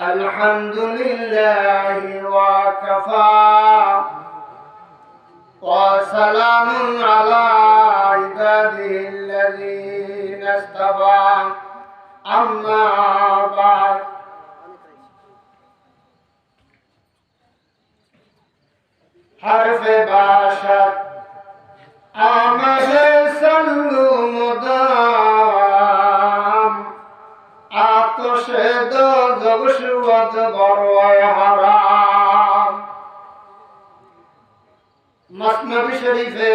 الحمد لله وكفى. وسلام على عباده الذين اصطفى أما بعد. حرف باشر عمل سلو مدام শরীফে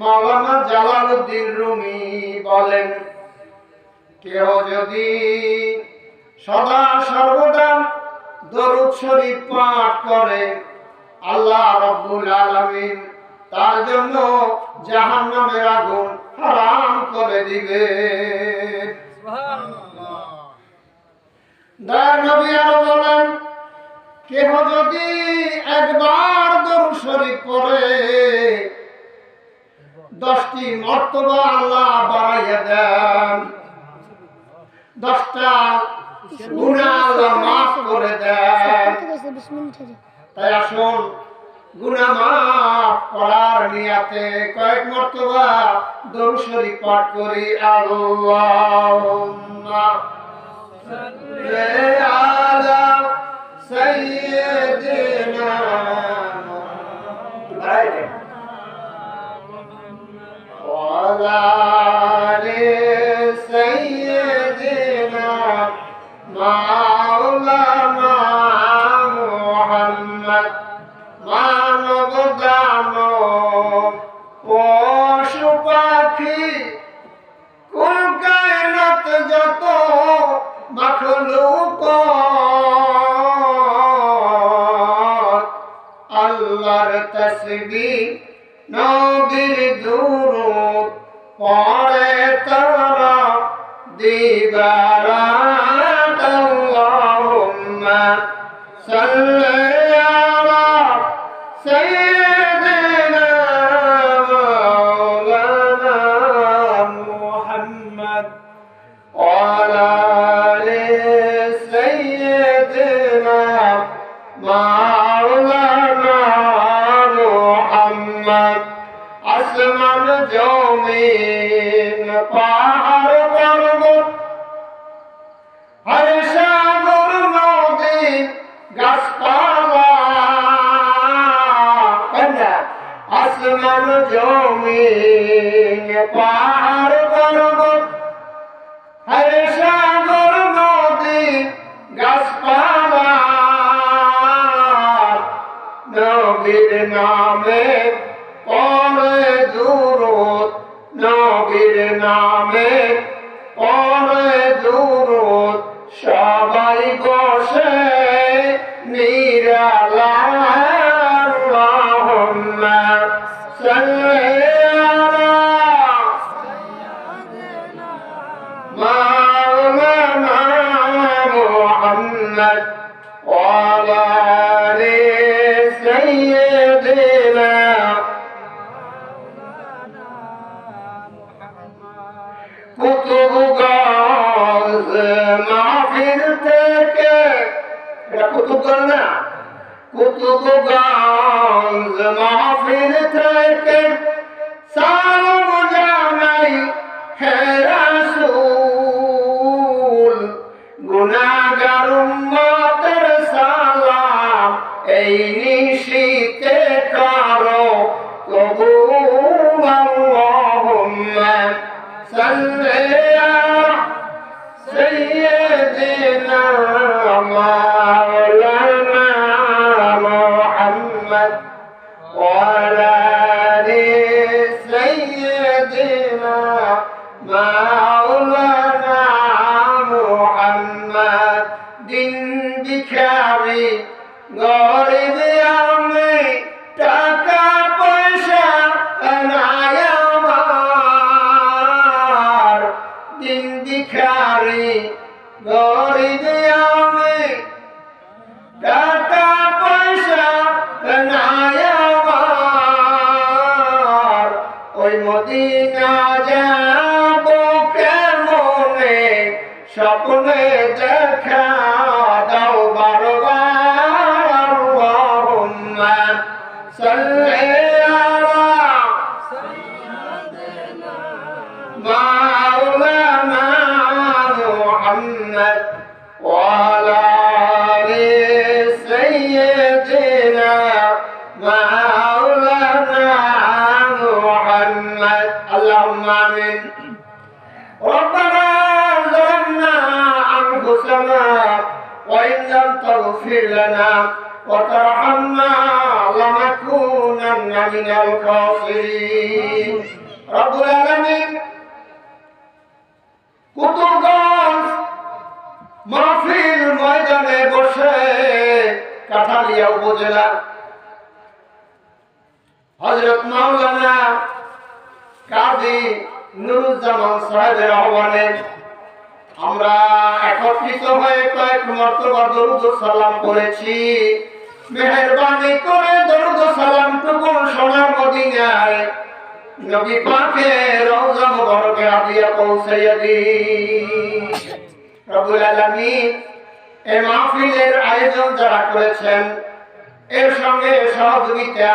মাওলানা Jalaluddin Rumi বলেন কেউ যদি সদা সর্বদা দরুদ শরীফ পাঠ করে, আল্লাহ রাব্বুল আলামিন তার জন্য জাহান্নামের আগুন হারাম করে দিবে। নবী আরও বলেন, কেহ যদি একবার দরুদ শরীফ পড়ে, দশটি মর্তবা আল্লাহ বাড়াইয়া দেন, দশটা গুণা আল্লাহ মাফ করে দেন। তাই আসুন গুণা মাফ করার নিয়াতে কয়েক মর্তবা দরুদ শরীফ পাঠ করি। আল্লাহুম্মা। allah নবীর দূর পড়ে আসমান জমিন পাহাড় পর্বত। হরে সাগর নদী গাছপালা। নবীর নামে এটা কুতুবগঞ্জ মাহফিল থেকে সালাম জানাই হে রাসূল। গুনাহগার Bye. Sí. কাঠালিয়া উপজেলা। হজরত মাওলানা কাজী নুরুজ্জামান সাহেবের আহ্বানে আমরা একত্রিত হয়ে কয়েক মর্তবা দরুদ সালাম করেছি মেহরবানি করে দরুদ সালাম টুকুন সোনার মদিনায় নবী পাকে রওজা মুবারকে আদিয়া পৌঁছাইয়া দিন। রব্বুল আলামিন এই মাহফিলের আয়োজন যারা করেছেন, এর সঙ্গে সহযোগিতা,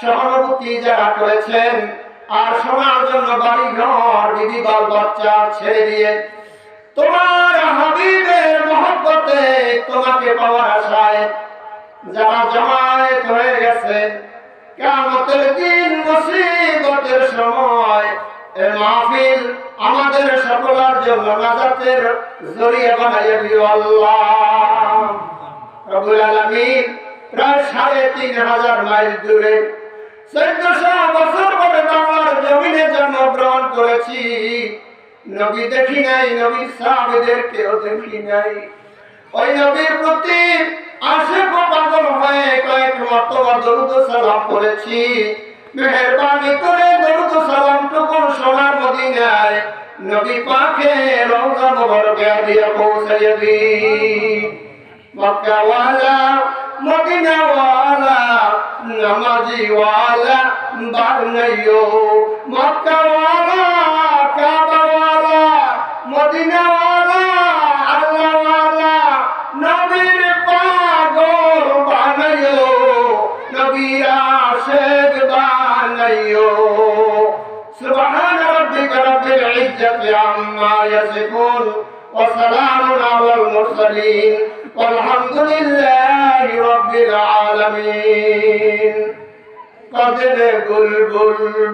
সহানুভূতি যারা করেছেন, আর শোনার জন্য বাড়ি ঘর দিদি বাল বাচ্চা ছেড়ে দিয়ে, তোমার হাবিবের মহব্বতে তোমাকে পাওয়ার আশায় যারা জমায়েত হয়ে গেছে কেমতের দিন মুসিবতের সময় এ মাহফিল আমাদের সকলের জন্য নাজাতের জরিয়া বানাইয়া দিও আল্লাহ। রবুল আলমিন প্রায় সাড়ে তিন হাজার মাইল দূরে চোদ্দশো বছর পরে বাংলার জমিনে জন্মগ্রহণ করেছি। নবী দেখি নাই নবীর সাহাবেদের কেউ দেখি নাই। ওই নবীর প্রতি আশেক ও পাগল হয়ে কয়েক মর্তবা দরুদ সালাম করেছি। মেহরবানি করে দরুদ সালাম টুকুন সোনার মদিনায় নবী পাখে রওজা মুবারকে দিয়া পৌঁছাইয়া দিন। মক্কাওয়ালা, মদিনাওয়ালা, নামাজিওয়ালা বানাইও মক্কাওয়ালা يصفون والسلام على المرسلين والحمد لله رب العالمين قد نقول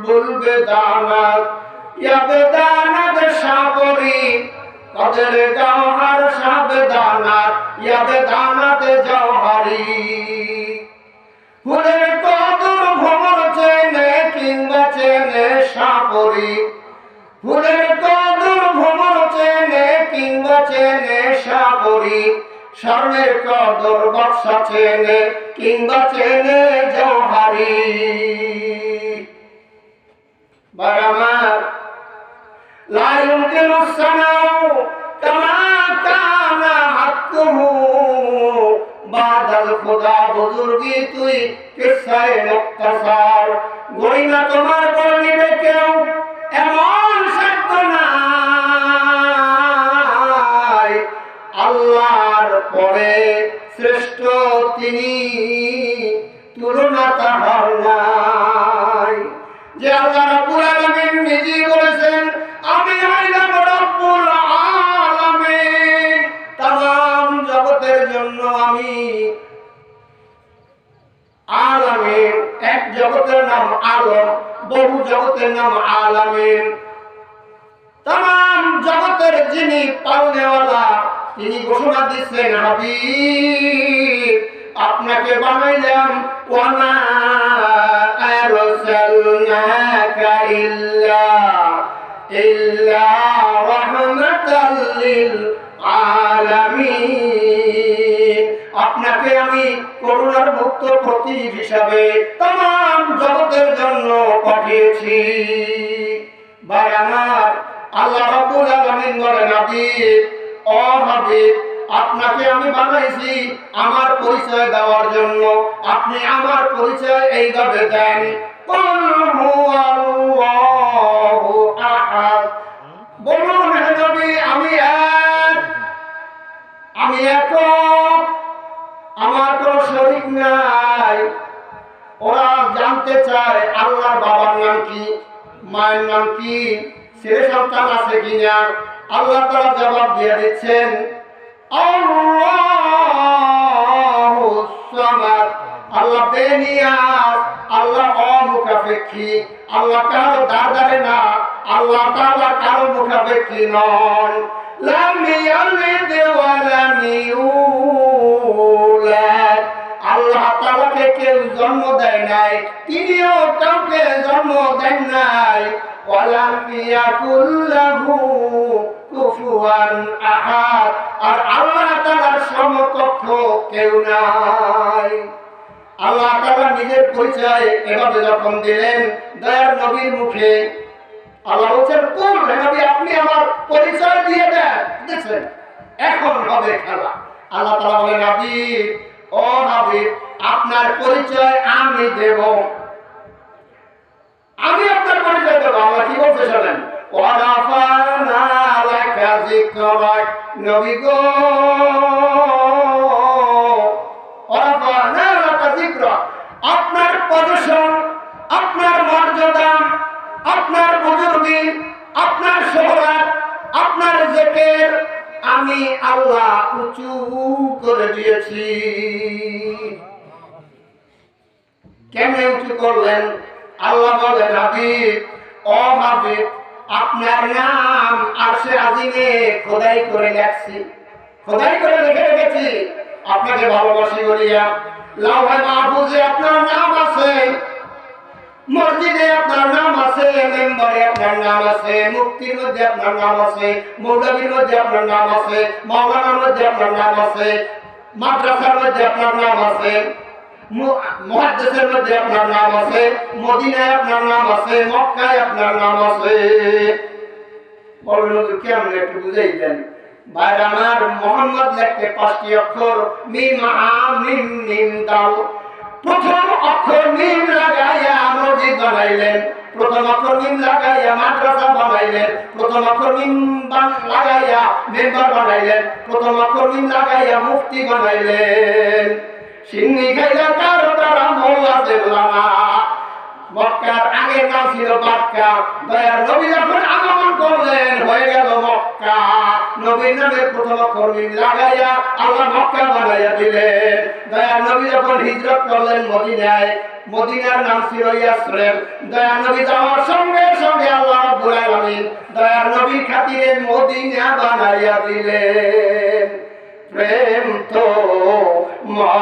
بل بدعمك يا بدانة شابري قد نقول هر شاب دانات يا بدانة جوهري করি স্বর্ণের কদর বর্ষা চেনে কিংবা চেনে জহারি। বারামার কেন তোমার করে কেউ এমন আপনাকে আমি করুণার মুক্ত প্রতীক হিসাবে তাম জগতের জন্য পাঠিয়েছি। আমার, আল্লাহ রাব্বুল আলামিন বলেন, হাবিব, ও আপনাকে আমি বানাইছি আমার পরিচয় দেওয়ার জন্য। আপনি আমার পরিচয় এইভাবে দেন। আমি আমি আমার নাই। ওরা জানতে চায় বাবার নাম কি, মায়ের নাম কি কিনা। আল্লাহ তারা জবাব দিয়ে দিচ্ছেন আল্লাহু বেনিয়াস আল্লাহ অমুখাপেক্ষী, আল্লাহ কারও দাদারে না, আল্লাহ তাআলা কারও মুখাপেক্ষী নন লাম ইয়ালিদ ওয়া লাম ইউলাদ। আল্লাহ তাআলাকে কেউ জন্ম দেয় নাই, তিনিও কাউকে জন্ম দেন নাই। আর আল্লাহ তাআলার সমকক্ষ কেউ নাই। আল্লাহ তাআলা নিজের পরিচয় এভাবে যখন দিলেন, দয়ার নবীর মুখে, আল্লাহ বলছেন কোন নবী, আপনি আমার পরিচয় দিয়ে দেন। দেখছেন, এখন হবে খেলা। আল্লাহ তালা বলেন নবী ও আপনার পরিচয়, আমি দেব। আমি আপনার পরিচয় দেবো, আল্লাহ কি বলতে শোনেন নবী গো। আপনার পদশন আপনার মর্যাদা, আপনার বুজুর্গি, আপনার শোহরত, আপনার জেকের আমি আল্লাহ উঁচু করে দিয়েছি। কেমনে উঁচু করলেন? আল্লাহ বলেন হাবিব ও হাবিব আপনার নাম আর সে আজিমে খোদাই করে লেখছি খোদাই করে লিখে রেখেছি। আপনাকে ভালোবাসি বলিয়া, লাউহে মাহফুজে আপনার নাম আছে। মসজিদে আপনার নাম আছে, মেম্বারে আপনার নাম আছে মুক্তির মধ্যে আপনার নাম আছে, মৌলবীর মধ্যে আপনার নাম আছে মাওলানার মধ্যে আপনার নাম আছে, মাদ্রাসার মধ্যে আপনার নাম আছে, মু- মুহাদ্দিসের মধ্যে আপনার নাম আছে, মদিনায় আপনার নাম আছে, মক্কায় আপনার নাম আছে। হুজুর কেমন একটু বুঝাই দেন? আমার মোহাম্মদ লিখতে পাঁচটি অক্ষর, মিম, আ, মিম মিম দাল প্রথম অক্ষর মিম লাগাইয়া বানাইলেন। প্রথম অক্ষর মিম লাগাইয়া মাদ্রাসা বানাইলেন। প্রথম অক্ষর মিম বান- লাগাইয়া মেম্বার বানাইলেন। প্রথম অক্ষর মিম লাগাইয়া মুফতি বানাইলেন। সিন্নি খাইলা কারও তারা মোল্লা দেবলানা মক্কার আগের নাম ছিল বাক্কা। দয়ার নবী যখন আগমন করলেন, হয়ে গেল মক্কা। নবীর নামে প্রথম অক্ষর মিম লাগাইয়া আল্লাহ মক্কা বানাইয়া দিলেন। দয়ার নবী যখন হিজরত করলেন মদিনায়, মদিনার নাম ছিল ইয়াসরেম দয়ার নবী যাওয়ার সঙ্গে সঙ্গে আল্লাহ রাব্বুল আলামিন দয়ার নবীর খাতিরে মদিনা বানাইয়া দিলেন। প্রেম তো মরে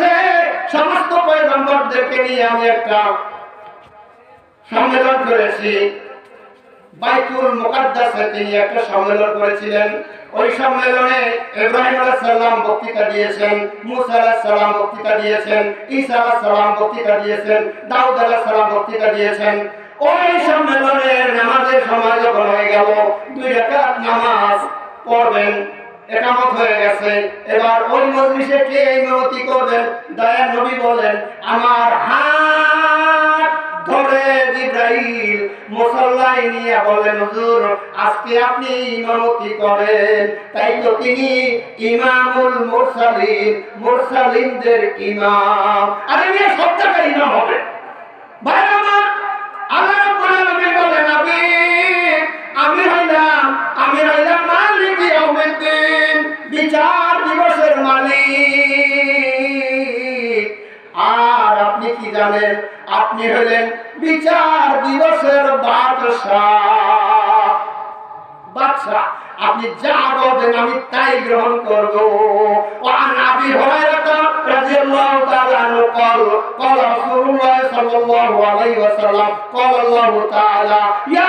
এসেছে সমস্ত পয়গম্বরদেরকে নিয়ে আমি একটা সম্মেলন করেছি। বাইতুল মুকাদ্দাসে তিনি একটা সম্মেলন করেছিলেন। ওই সম্মেলনে ইব্রাহিম সালাম বক্তৃতা দিয়েছেন, মুসা সালাম বক্তৃতা দিয়েছেন, ঈসা সালাম বক্তৃতা দিয়েছেন, দাউদ সালাম বক্তৃতা দিয়েছেন। ওই সম্মেলনে নামাজের সময় যখন হয়ে গেল, দুই রাকাত নামাজ পড়বেন। একামত হয়ে গেছে। এবার ওই মজলিসে কে এই ইমামতি করবেন? দয়ার নবী বলেন আমার হাত ধরে জিব্রাইল মুসল্লায় নিয়ে বলেন হুজুর, আজকে আপনি ইমামতি করেন। তাই তো তিনি ইমামুল মুরসালিন, মুরসালিনদের ইমাম। আরে সব জায়গায় ইমাম হবে। ভাই আমার, আল্লাহ রাব্বুল আলামিন বলেন আমি আমি হইলাম আমি হইলাম মালিক ইয়াউমিদ্দিন বিচার দিবসের মালিক আর আপনি কি জানেন আপনি হলেন বিচার দিবসের বাদশাহ বাদশাহ আপনি যা বলবেন আমি তাই গ্রহণ করব وعن ابي هريره رضي الله تعالى عنه قال قال رسول الله صلى الله عليه وسلم قال الله تعالى يا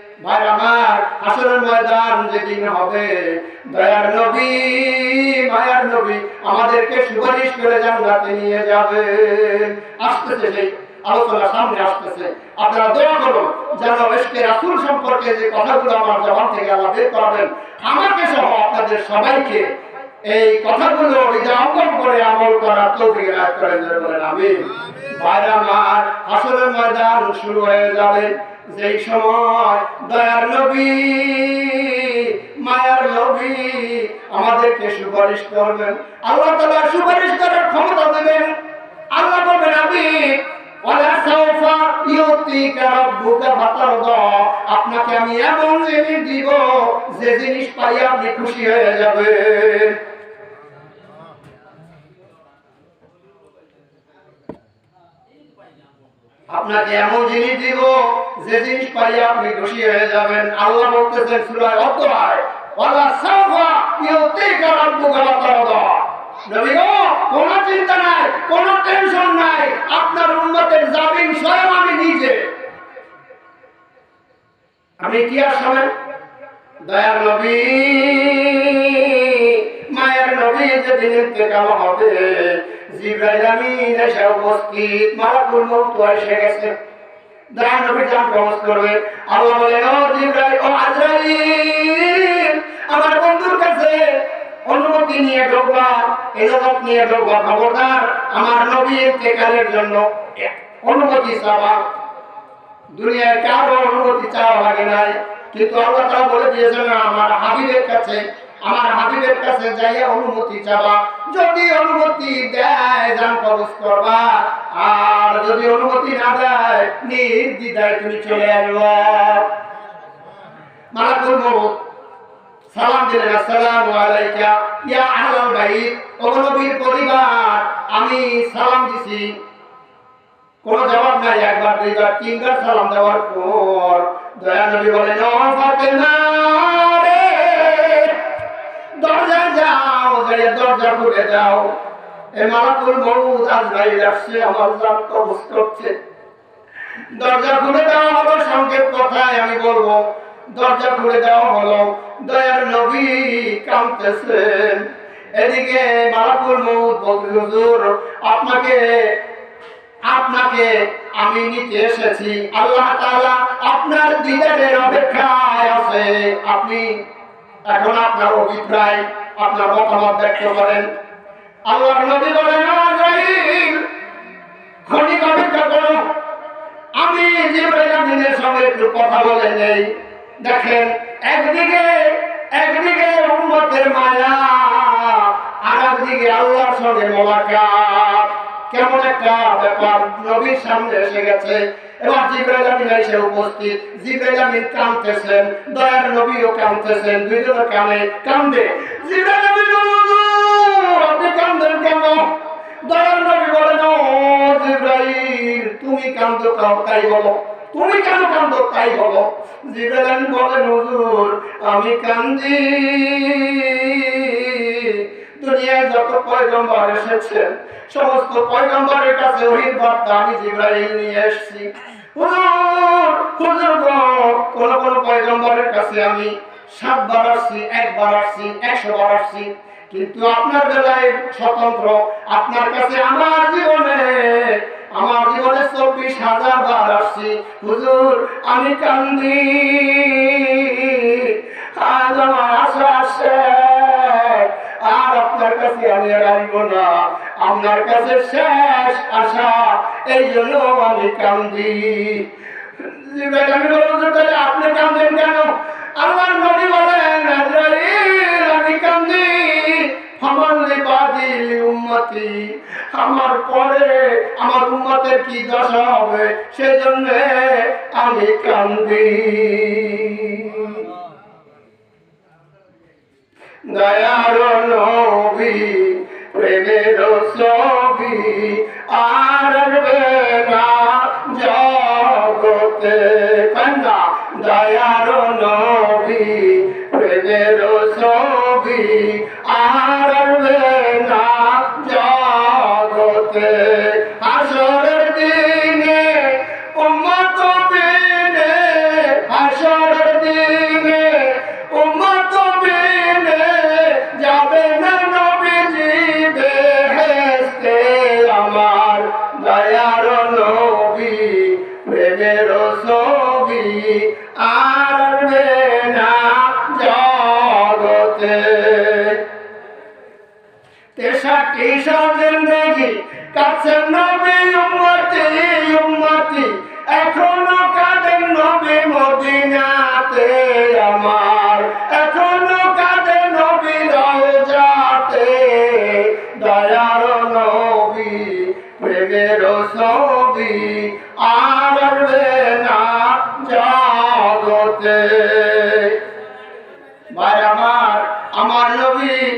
ভাই, আমার আসরের ময়দান যেদিন হবে, দয়ার নবী, মায়ার নবী আমাদেরকে সুপারিশ করে জান্নাতে নিয়ে যাবেন আসতেছে সেই আলোচনা সামনে আসতেছে। আপনারা দয়া করুন, যেন এসকে রাসুল সম্পর্কে যে কথাগুলো আমার জবান থেকে আল্লাহ বের করাবেন, আমাকে সহ আপনাদের সবাইকে এই কথাগুলো হৃদয়ঙ্গম করে আমল করার তৌফিক রায় করেন বলেন আমি বাইরে আমার আসরের ময়দান শুরু হয়ে যাবে। যেই সময় দয়ার নবী, মায়ার নবী আমাদেরকে সুপারিশ করবেন। আল্লাহ তাআলা সুপারিশ করার ক্ষমতা দেবেন। আল্লাহ বলবেন, আমি আপনাকে আমি এমন জিনিস দিব, যে জিনিস পাই আপনি খুশি হয়ে যাবেন। আপনাকে এমন জিনিস দিব, যে জিনিস পাই আপনি খুশি হয়ে যাবেন। আল্লাহ বলতেছেন সূরা অতরায় ওয়ালা সাউফা ইউতিকা রাব্বুকা ফাতারদা নবী গো, কোনো চিন্তা নাই, কোনো টেনশন নাই, আপনার উন্মতের জামিন স্বয়ং আমি নিজে। আমি কি আসবেন দয়ার নবী, মায়ের নবী যেদিন ইন্তেকাল হবে জিব্রাইল আমিন এসে উপস্থিত মালাকুল মউত এসে গেছে। দয়ার নবী যান প্রবেশ করবে। আল্লাহ বলেন আমার বন্ধুর কাছে অনুমতি নিয়ে ঢোকবা এজত নিয়ে ঢোকবা খবরদার, আমার নবী ইন্তেকালের জন্য। অনুমতি চাওয়া। দুনিয়ায় কারও অনুমতি চাওয়া লাগে নাই। কিন্তু আল্লাহ তাআলা বলে দিয়েছেন, আমার হাবিবের কাছে আমার হাবিবের কাছে যাইয়া অনুমতি চাওয়া যদি অনুমতি দেয় যান কবজ করবা। আর যদি অনুমতি না দেয়, নির্দ্বিধায় তুমি চলে আসবা। মালাকুল মউত। সালাম দিলেন, আসসালামু আলাইকা ইয়া আহলাল বাইত। ও নবীর পরিবার, আমি সালাম দিছি। কোন জবাব নাই, একবার, দুইবার, তিনবার সালাম দেওয়ার পর দয়া নবী বলেন, ও ফাতেমা দরজা যাও যাই দরজা খুলে যাও। এ মালাকুল মউত আজরাইল আসছে, আমার জান কবজ করছে। দরজা খুলে দেওয়া হলো সংক্ষেপ কথায় আমি বলব। দরজা খুলে দেওয়া হলো দয়ার নবী কাঁদতেছেন এদিকে মালাকুল মউত বলতে হুজুর, আপনাকে আপনাকে আমি নিতে এসেছি। আল্লাহ তাআলা আপনার দিদারের অপেক্ষায় আছে। আপনি এখন আপনার অভিপ্রায়, আপনার মতামত ব্যক্ত করেন। আল্লাহ নবী বলেন ক্ষণিক অপেক্ষা করো আমি জিব্রাইল সঙ্গে একটু কথা বলে নেই। দেখেন, একদিকে একদিকে উম্মতের মায়া, আর একদিকে আল্লাহর সঙ্গে মোলাকাত। কেমন একটা ব্যাপার, নবীর সামনে এসে গেছে। এবার জিব্রাইল আমিন এসে উপস্থিত। জিব্রাইল আমিন কাঁদতেছেন, দয়ার নবীও কাঁদতেছেন দুইজনে কানে কান্দে। জিব্রাইল আমিন আপনি কান্দেন কেন? দয়ার নবী বলেন, ও জিব্রাইল, তুমি কান্দো কাও, তাই বলো। তুমি কেন কান্দো তাই বলো। জিব্রাইল আমিন বলেন হুজুর, আমি কান্দি। দুনিয়ায় যত পয়গম্বর সমস্ত পয়গম্বরের কাছে বার্তা আমি নিয়ে কোন কোন পয়গম্বরের কাছে আমি সাতবার আসছি, একবার আসছি একশো বার আসছি। কিন্তু আপনার বেলায় স্বতন্ত্র, আপনার কাছে আমার জীবনে আমার জীবনে চব্বিশ হাজার বার আসছি। হুজুর, আমি কান্দি আজ আমার আশা আসে। আর আপনার কাছে আমি আর আসব না। আপনার কাছে শেষ আশা, এই জন্য আমি কান্দি। আমি তাহলে আপনি কান্দেন কেন? আমার নবী বলেন আমি কান্দি। আমার পরে আমার উম্মতের কি দশা হবে? সেজন্য আমি কান্দি। দয়ার প্রেমের